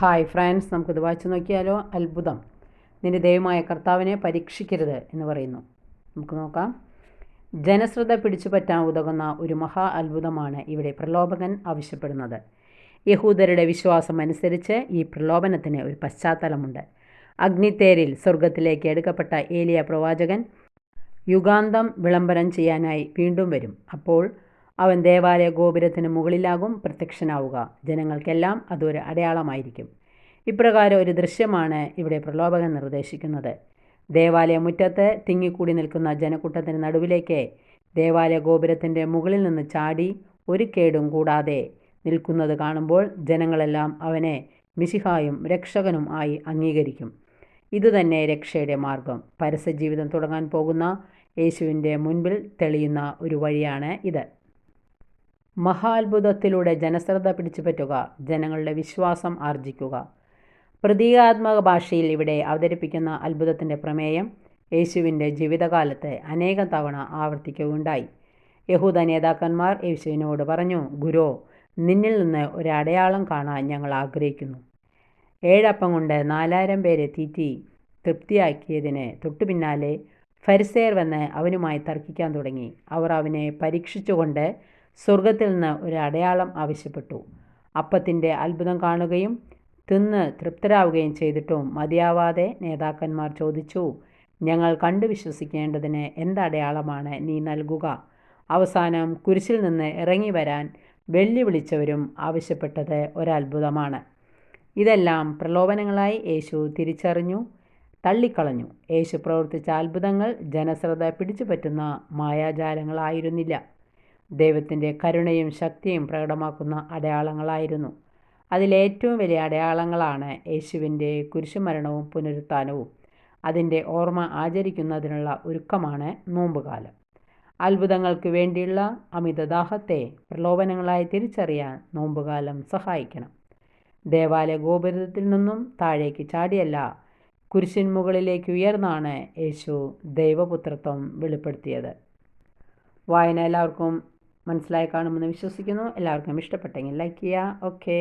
Hi France നമുക്കിത് വായിച്ചു നോക്കിയാലോ? അത്ഭുതം. നിന്റെ ദൈവമായ കർത്താവിനെ പരീക്ഷിക്കരുത് എന്ന് പറയുന്നു. നമുക്ക് നോക്കാം. ജനശ്രദ്ധ പിടിച്ചു പറ്റാൻ ഉതകുന്ന ഒരു മഹാ അത്ഭുതമാണ് ഇവിടെ പ്രലോഭകൻ ആവശ്യപ്പെടുന്നത്. യഹൂദരുടെ വിശ്വാസം അനുസരിച്ച് ഈ പ്രലോഭനത്തിന് ഒരു പശ്ചാത്തലമുണ്ട്. അഗ്നിത്തേരിൽ സ്വർഗത്തിലേക്ക് എടുക്കപ്പെട്ട ഏലിയ പ്രവാചകൻ യുഗാന്തം വിളംബരം ചെയ്യാനായി വീണ്ടും വരും. അപ്പോൾ അവൻ ദേവാലയ ഗോപുരത്തിന് മുകളിലാകും പ്രത്യക്ഷനാവുക. ജനങ്ങൾക്കെല്ലാം അതൊരു അടയാളമായിരിക്കും. ഇപ്രകാരം ഒരു ദൃശ്യമാണ് ഇവിടെ പ്രലോഭകൻ നിർദ്ദേശിക്കുന്നത്. ദേവാലയ മുറ്റത്ത് തിങ്ങിക്കൂടി നിൽക്കുന്ന ജനക്കൂട്ടത്തിന് നടുവിലേക്ക് ദേവാലയ ഗോപുരത്തിന്റെ മുകളിൽ നിന്ന് ചാടി ഒരു കേടും കൂടാതെ നിൽക്കുന്നത് കാണുമ്പോൾ ജനങ്ങളെല്ലാം അവനെ മിശിഹായും രക്ഷകനും ആയി അംഗീകരിക്കും. ഇതുതന്നെ രക്ഷയുടെ മാർഗം. പരസ്യജീവിതം തുടങ്ങാൻ പോകുന്ന യേശുവിന്റെ മുൻപിൽ തെളിയുന്ന ഒരു വഴിയാണ് ഇത്. മഹാത്ഭുതത്തിലൂടെ ജനശ്രദ്ധ പിടിച്ചുപറ്റുക ജനങ്ങളുടെ വിശ്വാസം ആർജിക്കുക. പ്രതീകാത്മക ഭാഷയിൽ ഇവിടെ അവതരിപ്പിക്കുന്ന അത്ഭുതത്തിന്റെ പ്രമേയം യേശുവിന്റെ ജീവിതകാലത്ത് അനേകം തവണ ആവർത്തിക്കുകയുണ്ടായി. യഹൂദ നേതാക്കന്മാർ യേശുവിനോട് പറഞ്ഞു ഗുരു നിന്നിൽ നിന്ന് ഒരു അടയാളം കാണാൻ ഞങ്ങൾ ആഗ്രഹിക്കുന്നു. ഏഴപ്പം കൊണ്ട് നാലായിരം പേരെ തീറ്റി തൃപ്തിയാക്കിയതിന് തൊട്ടുപിന്നാലെ ഫരിസേർ വന്ന് അവനുമായി തർക്കിക്കാൻ തുടങ്ങി. അവർ അവനെ പരീക്ഷിച്ചുകൊണ്ട് സ്വർഗത്തിൽ നിന്ന് ഒരു അടയാളം ആവശ്യപ്പെട്ടു. അപ്പത്തിന്റെ അത്ഭുതം കാണുകയും തിന്ന് തൃപ്തരാവുകയും ചെയ്തിട്ടും മതിയാവാതെ നേതാക്കന്മാർ ചോദിച്ചു ഞങ്ങൾ കണ്ടു വിശ്വസിക്കേണ്ടതിന് എന്തടയാളമാണ് നീ നൽകുക അവസാനം കുരിശിൽ നിന്ന് ഇറങ്ങി വരാൻ വെല്ലുവിളിച്ചവരും ആവശ്യപ്പെട്ടത് ഒരത്ഭുതമാണ്. ഇതെല്ലാം പ്രലോഭനങ്ങളായി യേശു തിരിച്ചറിഞ്ഞു തള്ളിക്കളഞ്ഞു. യേശു പ്രവർത്തിച്ച അത്ഭുതങ്ങൾ ജനശ്രദ്ധ പിടിച്ചുപറ്റുന്ന മായാജാലങ്ങളായിരുന്നില്ല. ദൈവത്തിന്റെ കരുണയും ശക്തിയും പ്രകടമാക്കുന്ന അടയാളങ്ങളായിരുന്നു. അതിലേറ്റവും വലിയ അടയാളങ്ങളാണ് യേശുവിന്റെ കുരിശുമരണവും പുനരുത്ഥാനവും. അതിന്റെ ഓർമ്മ ആചരിക്കുന്നതിനുള്ള ഒരുക്കമാണ് നോമ്പുകാലം. അത്ഭുതങ്ങൾക്ക് വേണ്ടിയുള്ള അമിതദാഹത്തെ പ്രലോഭനങ്ങളായി തിരിച്ചറിയാൻ നോമ്പുകാലം സഹായിക്കണം. ദേവാലയ ഗോപുരത്തിൽ നിന്നും താഴേക്ക് ചാടിയല്ല കുരിശിൻ മുകളിലേക്ക് ഉയർന്നാണ് യേശു ദൈവപുത്രത്വം വെളിപ്പെടുത്തിയത്. വായന എല്ലാവർക്കും മനസ്സിലായി കാണുമെന്ന് വിശ്വസിക്കുന്നു. എല്ലാവർക്കും ഇഷ്ടപ്പെട്ടെങ്കിൽ ലൈക്ക് ചെയ്യുക. ഓക്കേ